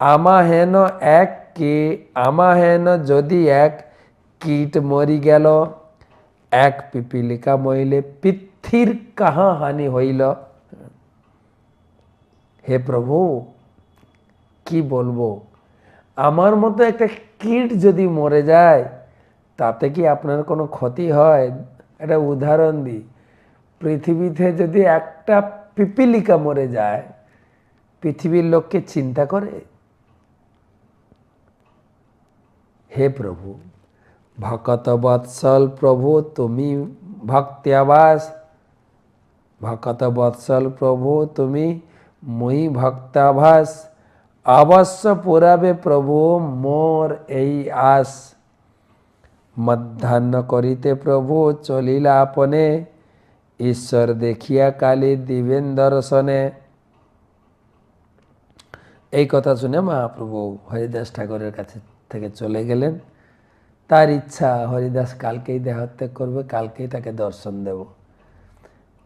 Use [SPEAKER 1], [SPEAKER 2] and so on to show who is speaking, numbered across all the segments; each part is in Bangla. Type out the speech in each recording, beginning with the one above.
[SPEAKER 1] আমা হেন এক কে, আমা হেন যদি এক, কীট মরি গেল। এক পিপিলিকা মইলে পৃথির কাহা হানি হইল। হে প্রভু, কি বলব? আমার মতো একটা কীট যদি মরে যায়, তাতে কি আপনার কোনো ক্ষতি হয়? একটা উদাহরণ দিই। পৃথিবীতে যদি একটা পিপিলিকা মরে যায়, পৃথিবীর লোককে চিন্তা করে? হে প্রভু ভকত বৎসল প্রভু তুমি ভক্তিয়াবাস ভকত বৎসল প্রভু তুমি মই ভক্তাভাস অবশ্য পুরাবে প্রভু মোর এই আস মধ্যাহ্ন করিতে প্রভু চলিলা আপনে ঈশ্বর দেখিয়া কালী দিবেন দর্শনে এই কথা শুনে মহাপ্রভু হরিদাস ঠাকুরের কাছে থেকে চলে গেলেন। তার ইচ্ছা হরিদাস কালকেই দেহত্যাগ করবে, কালকেই তাকে দর্শন দেব।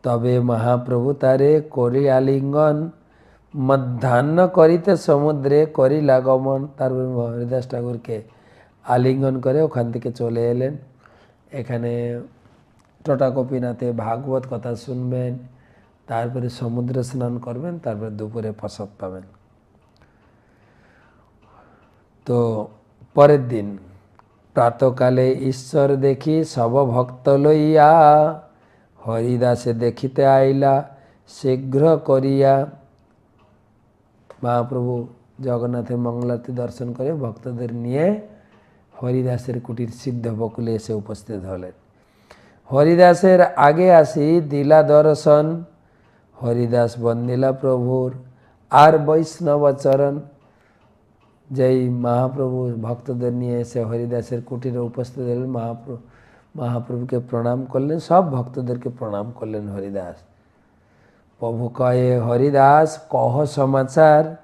[SPEAKER 1] তবে মহাপ্রভু তারে করি আলিঙ্গন, মধ্যাহ্ন করিতে সমুদ্রে করিলা গমন তারপর হরিদাস ঠাকুরকে আলিঙ্গন করে ওখান থেকে চলে এলেন। এখানে টোটা কপিনাথে ভাগবত কথা শুনবেন, তারপরে সমুদ্রে স্নান করবেন, তারপরে দুপুরে প্রসাদ পাবেন। তো পরের দিন। প্রাতকালে ঈশ্বর দেখি সব ভক্ত লইয়া হরিদাসে দেখিতে আইলা, শীঘ্র করিয়া মহাপ্রভু জগন্নাথের মঙ্গলারতি দর্শন করে ভক্তদের নিয়ে হরিদাসের কুটির সিদ্ধ বকুলে এসে উপস্থিত হলেন। হরিদাসের আগে আসি দিলা দর্শন, হরিদাস বন্দিলা প্রভুর, আর বৈষ্ণব চরণ যেই মহাপ্রভু ভক্তদের নিয়ে এসে হরিদাসের কুটিরে উপস্থিত হলেন, মহাপ্রভু, মহাপ্রভুকে প্রণাম করলেন, সব ভক্তদেরকে প্রণাম করলেন হরিদাস। প্রভু কহে, হরিদাস, কহ সমাচার।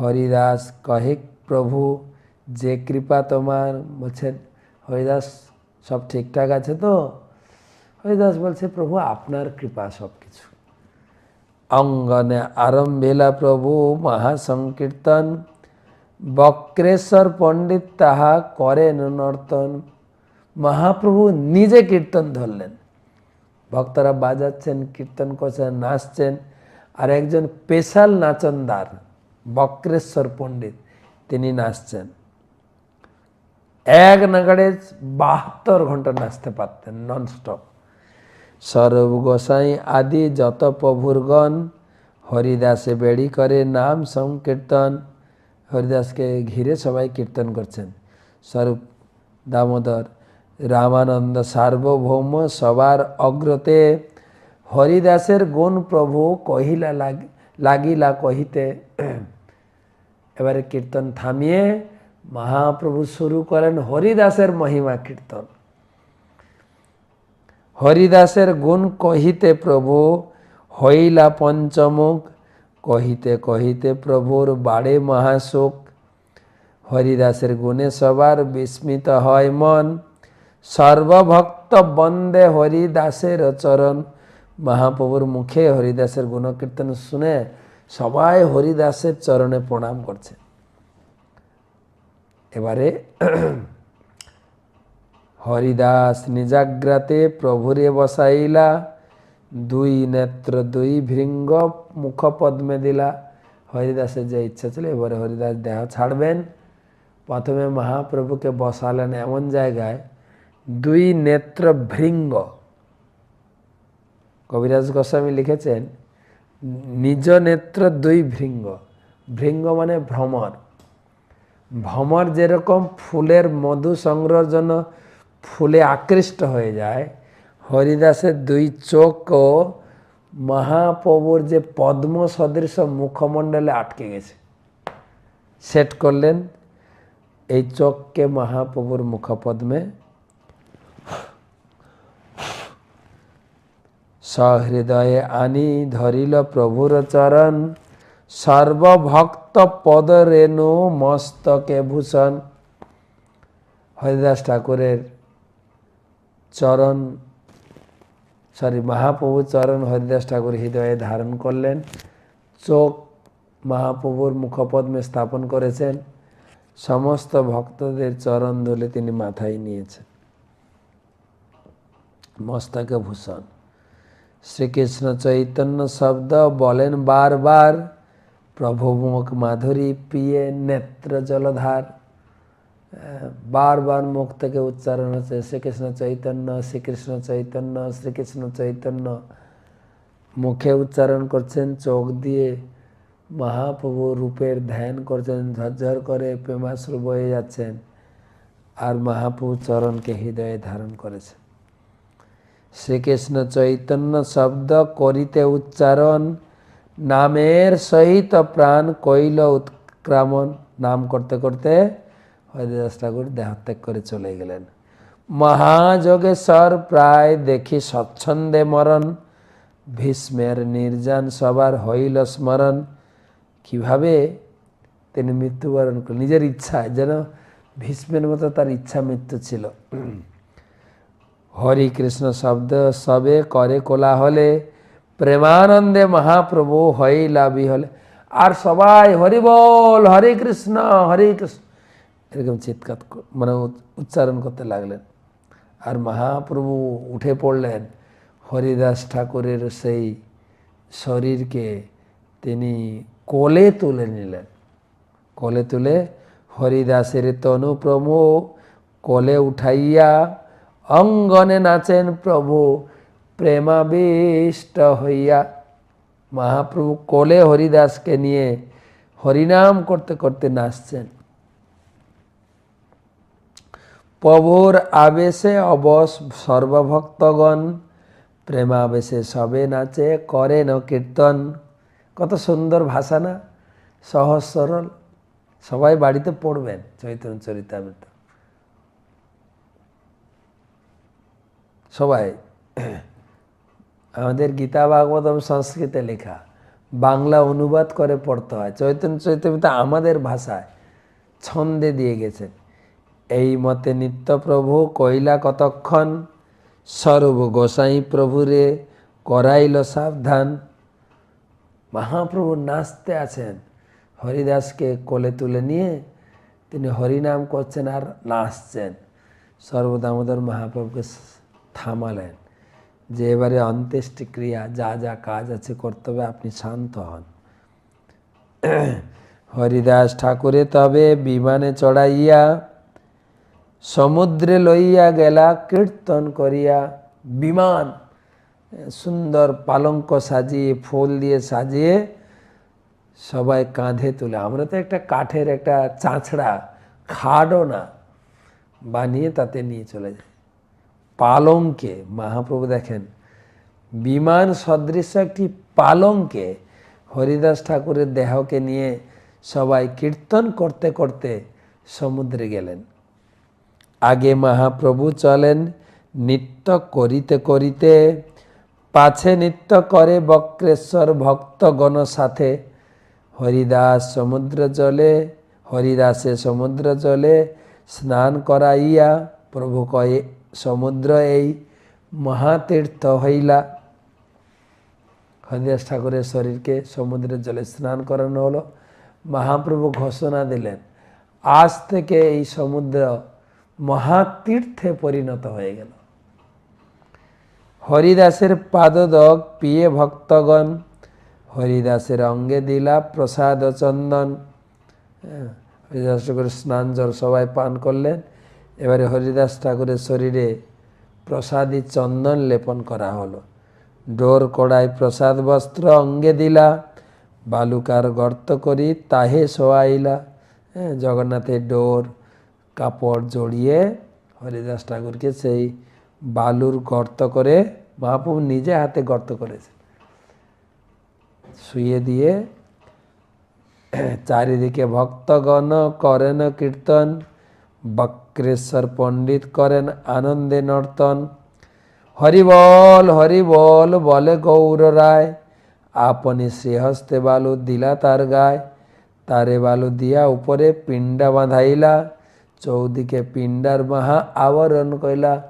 [SPEAKER 1] হরিদাস কহে, প্রভু, যে কৃপা তোমার। বলছেন, হরিদাস, সব ঠিকঠাক আছে তো? হরিদাস বলছে, প্রভু, আপনার কৃপা সব কিছু অঙ্গনে আরম্ভেলা প্রভু, মহাসংকীর্তন। বক্রেশ্বর পণ্ডিত তাহা করেন নর্তন। মহাপ্রভু নিজে কীর্তন ধরলেন। ভক্তরা বাজাচ্ছেন, কীর্তন করছেন, নাচছেন। আর একজন স্পেশাল নাচনদার, বক্রেশ্বর পণ্ডিত, তিনি নাচছেন। এক নাগাড়ে বাহাত্তর ঘণ্টা নাচতে পারতেন ননস্টপ। সরব গোসাই আদি যত প্রভুরগণ হরিদাসে বেড়ি করে নাম সংকীর্তন। হরিদাসকে ঘিরে সবাই কীর্তন করছেন। স্বরূপ দামোদর রামানন্দ সার্বভৌম সবার অগ্রতে হরিদাসের গুণ প্রভু কহিলা লাগিলা কহিতে। এবারে কীর্তন থামিয়ে মহাপ্রভু শুরু করেন হরিদাসের মহিমা কীর্তন। হরিদাসের গুণ কহিতে প্রভু, হইলা পঞ্চমুখ কহিতে কহিতে প্রভুর বাড়ে মহাশোক। হরিদাসের গুণে সবার বিস্মিত হয় মন। সর্বভক্ত বন্দে হরিদাসের চরণ। মহাপ্রভুর মুখে হরিদাসের গুণকীর্তন শুনে সবাই হরিদাসের চরণে প্রণাম করছে। এবারে হরিদাস নিজাগ্রাতে প্রভুরে বসাইলা। দুই নেত্র, দুই ভৃঙ্গ মুখ পদ্মে দিলা। হরিদাসের যে ইচ্ছা ছিল, এবারে হরিদাস দেহ ছাড়বেন। প্রথমে মহাপ্রভুকে বসালেন এমন জায়গায়, দুই নেত্র ভৃঙ্গ। কবিরাজ গোস্বামী লিখেছেন, নিজ নেত্র, দুই ভৃঙ্গ। ভৃঙ্গ মানে ভ্রমর। ভ্রমর যেরকম ফুলের মধু সংগ্রহের জন্য ফুলে আকৃষ্ট হয়ে যায় হরিদাসের দুই চোখও মহাপ্রভুর যে পদ্ম সদৃশ মুখমণ্ডলে আটকে গেছে। সেট করলেন এই চোখকে মহাপ্রভুর মুখপদ্মে। সহৃদয়ে আনি ধরিল প্রভুর চরণ সর্বভক্ত পদ রেণু মস্তকে ভূষণ। হরিদাস ঠাকুরের চরণ সরি মহাপ্রভু চরণ হরিদাস ঠাকুর হৃদয়ে ধারণ করলেন। চোখ মহাপ্রভুর মুখপদ্মে স্থাপন করেছেন। সমস্ত ভক্তদের চরণ ধুলে তিনি মাথায় নিয়েছেন। মস্তকে ভূষণ। শ্রীকৃষ্ণ চৈতন্য শব্দ বলেন বারবার, প্রভু মুখ মাধুরী পিয়ে নেত্র জলধার। বারবার মুখ থেকে উচ্চারণ হচ্ছে, শ্রীকৃষ্ণ চৈতন্য শ্রীকৃষ্ণ চৈতন্য শ্রীকৃষ্ণ চৈতন্য। মুখে উচ্চারণ করছেন, চোখ দিয়ে মহাপ্রভু রূপের ধ্যান করছেন, ঝরঝর করে প্রেমাশ্রু বয়ে যাচ্ছেন আর মহাপ্রভু চরণকে হৃদয়ে ধারণ করেছেন। শ্রীকৃষ্ণ চৈতন্য শব্দ করিতে উচ্চারণ, নামের সহিত প্রাণ কৈল উৎক্রামণ, নাম করতে করতে হরিদাস ঠাকুর দেহত্যাগ করে চলে গেলেন। মহাযোগেশ্বর প্রায় দেখি স্বচ্ছন্দে মরণ। ভীষ্মের নির্যান সবার হইল স্মরণ। কীভাবে তিনি মৃত্যুবরণ করলেন? নিজের ইচ্ছায় যেন ভীষ্মের মতো তার ইচ্ছা মৃত্যু ছিল। হরি কৃষ্ণ শব্দ সবে করে কোলা হলে প্রেমানন্দে মহাপ্রভু হইলা হলে আর সবাই হরি বল হরে কৃষ্ণ হরে কৃষ্ণ। এরকম চিৎকার মানে উচ্চারণ করতে লাগলেন। আর মহাপ্রভু উঠে পড়লেন, হরিদাস ঠাকুরের সেই শরীরকে তিনি কোলে তুলে নিলেন। কোলে তুলে হরিদাসের তনু প্রভু কোলে উঠাইয়া অঙ্গনে নাচেন প্রভু, প্রেমাবিষ্ট হইয়া। মহাপ্রভু কোলে হরিদাসকে নিয়ে হরিনাম করতে করতে নাচছেন। প্রভুর আবেশে অবস সর্বভক্তগণ, প্রেমাবেশে সবে নাচে করেন কীর্তন। কত সুন্দর ভাষা না? সহজ সরল। সবাই বাড়িতে পড়বেন চৈতন্য চরিতামৃত সবাই, আমাদের গীতা ভাগবতম সংস্কৃতে লেখা, বাংলা অনুবাদ করে পড়তে হয়। চৈতন্য চৈতন্য আমাদের ভাষায় ছন্দে দিয়ে গেছেন। এই মতে নিত্যপ্রভু কইলা কতক্ষণ? সর্ব গোসাই প্রভুরে করাইল সাবধান। মহাপ্রভু নাচতে আছেন। হরিদাসকে কোলে তুলে নিয়ে তিনি হরিনাম করছেন আর নাচছেন। সর্বদামোদর মহাপ্রভুকে থামালেন। যে এবারে অন্ত্যেষ্টিক্রিয়া, যা যা কাজ আছে করতে হবে, আপনি শান্ত হন। হরিদাস ঠাকুরে তবে বিমানে চড়াইয়া সমুদ্রে লইয়া গেলা কীর্তন করিয়া, বিমান, সুন্দর পালঙ্ক সাজিয়ে, ফুল দিয়ে সাজিয়ে সবাই কাঁধে তুলে। আমরা তো একটা কাঠের একটা চাঁচড়া, খাডও না, বানিয়ে তাতে নিয়ে চলে যায় পালঙ্কে, মহাপ্রভু দেখেন, বিমান সদৃশ্য একটি পালঙ্কে। হরিদাস ঠাকুরের দেহকে নিয়ে সবাই কীর্তন করতে করতে সমুদ্রে গেলেন। আগে মহাপ্রভু চলেন নৃত্য করিতে করিতে, পাছে নৃত্য করে বক্রেশ্বর ভক্তগণ সাথে। হরিদাস সমুদ্র জলে, হরিদাসে সমুদ্র জলে স্নান করাইয়া প্রভু কয়ে, সমুদ্র এই মহাতীর্থ হইলা। হরিদাস ঠাকুরের শরীরকে সমুদ্রের জলে স্নান করানো হলো। মহাপ্রভু ঘোষণা দিলেন, আজ থেকে এই সমুদ্র মহাতীর্থে পরিণত হয়ে গেল। হরিদাসের পাদদক পিয়ে ভক্তগণ হরিদাসের অঙ্গে দিলা প্রসাদ চন্দন। হ্যাঁ, হরিদাস ঠাকুরের স্নান জল সবাই পান করলেন। এবারে হরিদাস ঠাকুরের শরীরে প্রসাদী চন্দন লেপন করা হলো। ডোর কড়াই প্রসাদ বস্ত্র অঙ্গে দিলা বালুকার গর্ত করি তাহে শোয়াইলা। হ্যাঁ জগন্নাথের ডোর কাপড় জড়িয়ে হরিদাস ঠাকুরকে সেই বালুর গর্ত করে মহাপ্রভু নিজে হাতে গর্ত করেছে শুয়ে দিয়ে চারিদিকে ভক্তগণ করেন কীর্তন, বক্রেশ্বর পণ্ডিত করেন আনন্দে নর্তন। হরিবল হরিবল বলে গৌর রায়, আপনি শ্রীহস্তে বালু দিলা তার গায়, তারে বালু দিয়া উপরে পিণ্ডা বাঁধাইলা। চৌদিকে পিণ্ডার মাহা আবরণ কইলা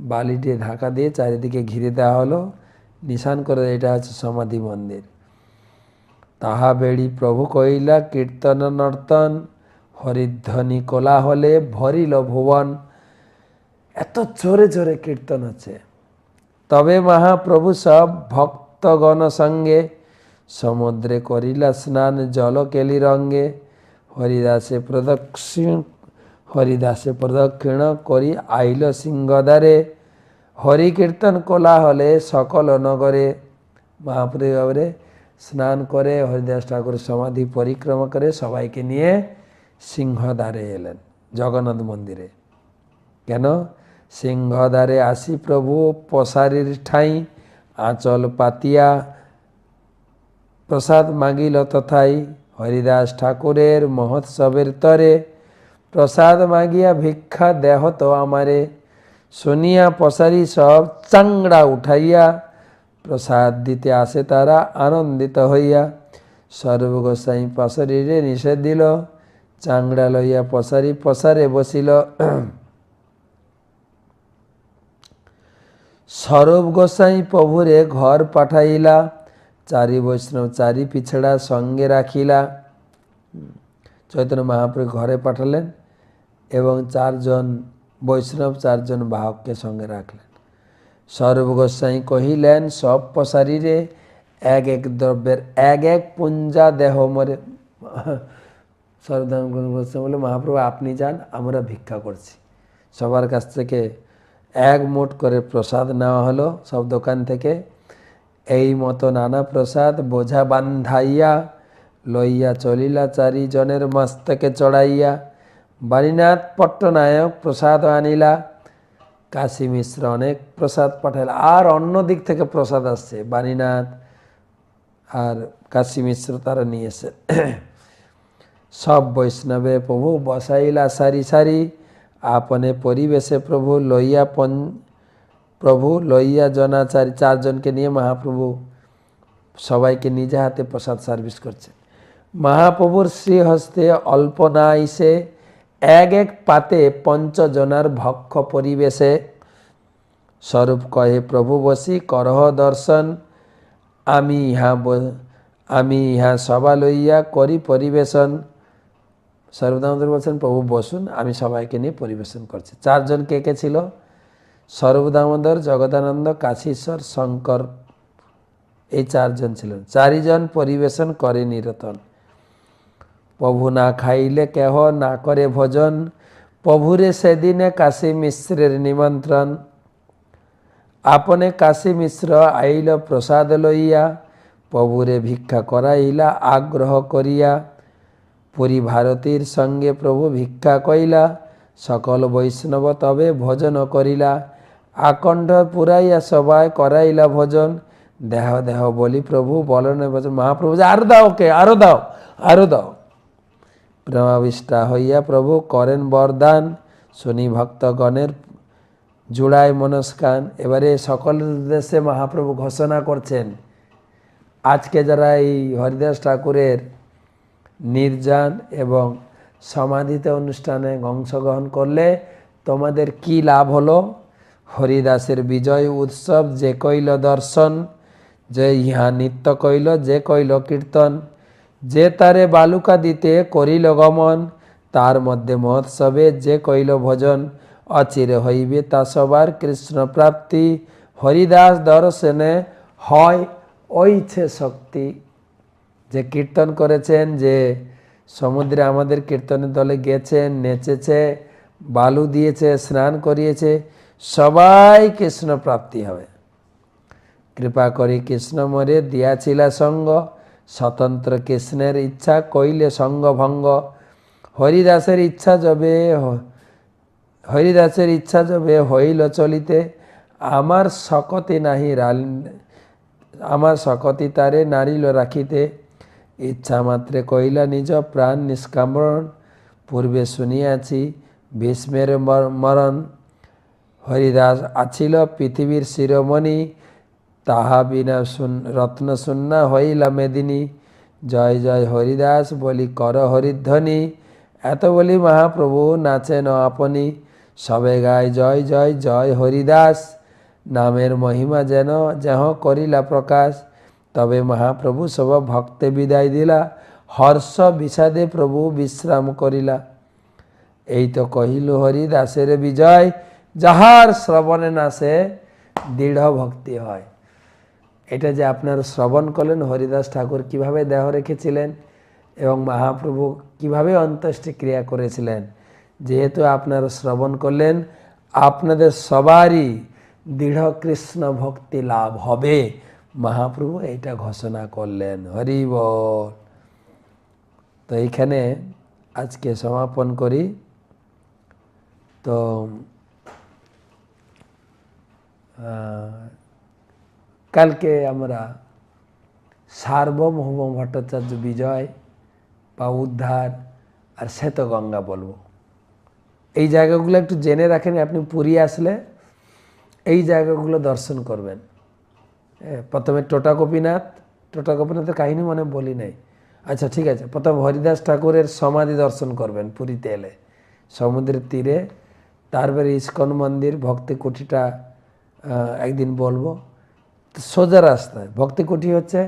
[SPEAKER 1] বালিটি ঢাকা দিয়ে চারিদিকে ঘিরে দেওয়া হলো। নিশান করে এটা হচ্ছে সমাধি মন্দির। তাহা বেড়ি প্রভু কইলা, কীর্তন নর্তন, হরিধ্বনি কোলা হলে ভরিল ভুবন। এত জোরে জোরে কীর্তন হচ্ছে। তবে মহাপ্রভু সব ভক্তগণ সঙ্গে সমুদ্রে করিলা স্নান জল কেলি রঙ্গে। হরিদাসে প্রদক্ষিণ হরিদাসে প্রদক্ষিণ করি আইল সিংহদ্বারে হরি কীর্তন কোলা হলে সকল নগরে মহাপ্রভু ভাবে স্নান করে হরিদাস ঠাকুর সমাধি পরিক্রমা করে সবাইকে নিয়ে সিংহদ্বারে এলেন জগন্নাথ মন্দিরে কেন সিংহদ্বারে আসি প্রভু পশারির ঠাই আঁচল পাতিয়া প্রসাদ মাগিল তথাই হরিদাস ঠাকুরের মহোৎসবের তরে প্রসাদ মাগিয়া ভিক্ষা দেহ তো আমারে, শুনিয়া পশারি সব চাংড়া উঠাইয়া, প্রসাদ দিতে আসে তারা আনন্দিত হইয়া। সর্বগোসাই পশারিরে নিষেধ দিল, চাংড়া লইয়া পশারি পশারে বসিল। সরব গোসাই প্রভুরে ঘর পাঠাইলা, চারি বৈষ্ণব চারি পিছড়া সঙ্গে রাখিলা। চৈতন্য মহাপ্রভু ঘরে পাঠালেন এবং চারজন বৈষ্ণব, চারজন বাহককে সঙ্গে রাখলেন। সৌরভ গোস্বাই কহিলেন, সব পশারিরে এক এক দ্রব্যের এক এক পুঞ্জা দেহ মরে। সর্বদান গোস্বামী বলে, মহাপ্রভু, আপনি যান, আমরা ভিক্ষা করছি। সবার কাছ থেকে এক মোট করে প্রসাদ নেওয়া হলো সব দোকান থেকে। এই মতো নানা প্রসাদ বোঝা বান্ধাইয়া লইয়া চলিলা চারিজনের মস্তকে চড়াইয়া। বাণীনাথ পট্টনায়ক প্রসাদ আনিলা। কাশী মিশ্র অনেক প্রসাদ পাঠাইলা। আর অন্য দিক থেকে প্রসাদ আসছে। বাণীনাথ আর কাশী মিশ্র তারা নিয়েছে। সব বৈষ্ণবে প্রভু বসাইলা সারি সারি। আপনে পরিবেশে প্রভু লইয়া পন প্রভু লইয়া জনাচারী চারজনকে নিয়ে মহাপ্রভু সবাইকে নিজে হাতে প্রসাদ সার্ভিস করছেন। মহাপ্রভুর শ্রীহস্তে অল্প না আইসে, এক এক পাতে পঞ্চজনার ভক্ষ পরিবেশে। স্বরূপ কহে, প্রভু বসি, করহ দর্শন। আমি ইহা আমি ইহা সবা লইয়া করি পরিবেশন। সর্বদামোদর বলছেন, প্রভু বসুন, আমি সবাইকে নিয়ে পরিবেশন করছি। চারজন কে কে ছিল? সর্বদামোদর, জগদানন্দ, কাশীশ্বর, শঙ্কর, এই চারজন ছিলেন। চারিজন পরিবেশন করে নিরতন। প্রভু না খাইলে কেহ না করে ভোজন। প্রভুরে সেদিনে কাশী মিশ্রের নিমন্ত্রণ। আপনে কাশী মিশ্র আইল প্রসাদ লইয়া, প্রভুরে ভিক্ষা করাইলা, আগ্রহ করিয়া। পুরী ভারতীর সঙ্গে প্রভু ভিক্ষা কইলা, সকল বৈষ্ণব তবে ভোজন করিলা। আকণ্ঠ পুরাইয়া সবাই করাইলা ভোজন। দেহ দেহ বলি প্রভু বলনে ভোজন মহাপ্রভু আরও দাও কে আরও দাও আরও দাও। প্রেমাবিষ্টা হইয়া প্রভু করেন বরদান। শনি ভক্তগণের জুড়ায় মনস্কান। এবারে সকল দেশে মহাপ্রভু ঘোষণা করছেন। আজকে যারা এই হরিদাস ঠাকুরের নির্যান এবং সমাধিতে অনুষ্ঠানে অংশগ্রহণ করলে তোমাদের কি লাভ হলো? হরিদাসের বিজয় উৎসব যে কইল দর্শন, যে ইহা নিত্য কইল, যে কইল কীর্তন যে তারে বালুকা দিতে করিল গমন, তার মধ্যে মহোৎসবে যে কইল ভজন, অচিরে হইবে তা সবার কৃষ্ণ প্রাপ্তি। হরিদাস দর্শনে হয় ওইছে শক্তি। যে কীর্তন করেছেন, যে সমুদ্রে আমাদের কীর্তনের দলে গেছেন, নেচেছে, বালু দিয়েছে, স্নান করিয়েছে, সবাই কৃষ্ণ প্রাপ্তি হবে। কৃপা করি কৃষ্ণ মরে দিয়াছিলা সঙ্গ। স্বতন্ত্র কৃষ্ণের ইচ্ছা কইলে সঙ্গ ভঙ্গ হরিদাসের ইচ্ছা যবে হরিদাসের ইচ্ছা যবে হইল চলিতে, আমার শকতি নাহি রাল আমার শকতি তারে নারিল রাখিতে। ইচ্ছা মাত্রে কইলা নিজ প্রাণ নিষ্কামরণ, পূর্বে শুনিয়াছি ভীষ্মের মরণ। হরিদাস আছিল পৃথিবীর শিরোমণি তাহা বিনা রত্ন শূন্যা হইলা মেদিনী। জয় জয় হরিদাস বলি কর হরিধ্বনি। এত বলি মহাপ্রভু নাচেন আপনি। সবে গায় জয় জয় জয় হরিদাস। নামের মহিমা যেন যেহ করিলা প্রকাশ। তবে মহাপ্রভু সব ভক্তে বিদায় দিলা। হর্ষ বিষাদে প্রভু বিশ্রাম করিলা। এই তো কহিল হরি দাসের বিজয়। যাহার শ্রবণে নাসে দৃঢ় ভক্তি হয়। এটা যে আপনার শ্রবণ করলেন হরিদাস ঠাকুর, কীভাবে দেহ রেখেছিলেন এবং মহাপ্রভু কীভাবে অন্ত্যেষ্টি ক্রিয়া করেছিলেন, যেহেতু আপনারা শ্রবণ করলেন, আপনাদের সবারই দৃঢ় কৃষ্ণ ভক্তি লাভ হবে। মহাপ্রভু এটা ঘোষণা করলেন, হরি বল। তো এইখানে আজকে সমাপন করি। তো কালকে আমরা সার্বভৌম ভট্টাচার্য বিজয় বা উদ্ধার আর শ্বেতগঙ্গা বলব। এই জায়গাগুলো একটু জেনে রাখেন, আপনি পুরী আসলে এই জায়গাগুলো দর্শন করবেন। প্রথমে টোটা গোপীনাথ, টোটা গোপীনাথের কাহিনী মনে বলি নাই। আচ্ছা ঠিক আছে, প্রথম হরিদাস ঠাকুরের সমাধি দর্শন করবেন পুরীতে এলে। সমুদ্রের তীরে, তারপরে ইস্কন মন্দির, ভক্তি কুঠিটা একদিন বলব। সোজা রাস্তায়। ভক্তি কুঠি হচ্ছে,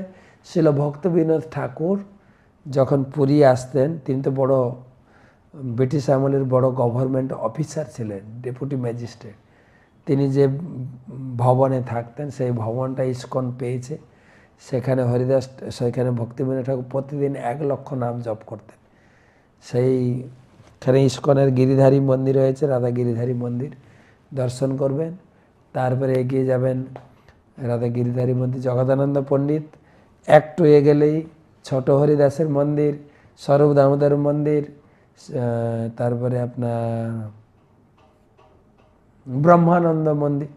[SPEAKER 1] ছিল ভক্ত বিনোদ ঠাকুর যখন পুরী আসতেন, তিনি তো বড়, ব্রিটিশ আমলের বড় গভর্নমেন্ট অফিসার ছিলেন ডেপুটি ম্যাজিস্ট্রেট তিনি যে ভবনে থাকতেন, সেই ভবনটা ইস্কন পেয়েছে। সেখানে হরিদাস, সেখানে ভক্তিবিনোদ ঠাকুর প্রতিদিন এক লক্ষ নাম জপ করতেন। সেইখানে ইস্কনের গিরিধারী মন্দির রয়েছে, রাধা গিরিধারী মন্দির, দর্শন করবেন। তারপরে এগিয়ে যাবেন রাধা গিরিধারী মন্দির, জগদানন্দ পণ্ডিত একটু এ গেলেই ছোট হরিদাসের মন্দির, স্বরূপ দামোদর মন্দির তারপরে আপনার ব্রহ্মানন্দ মন্দির।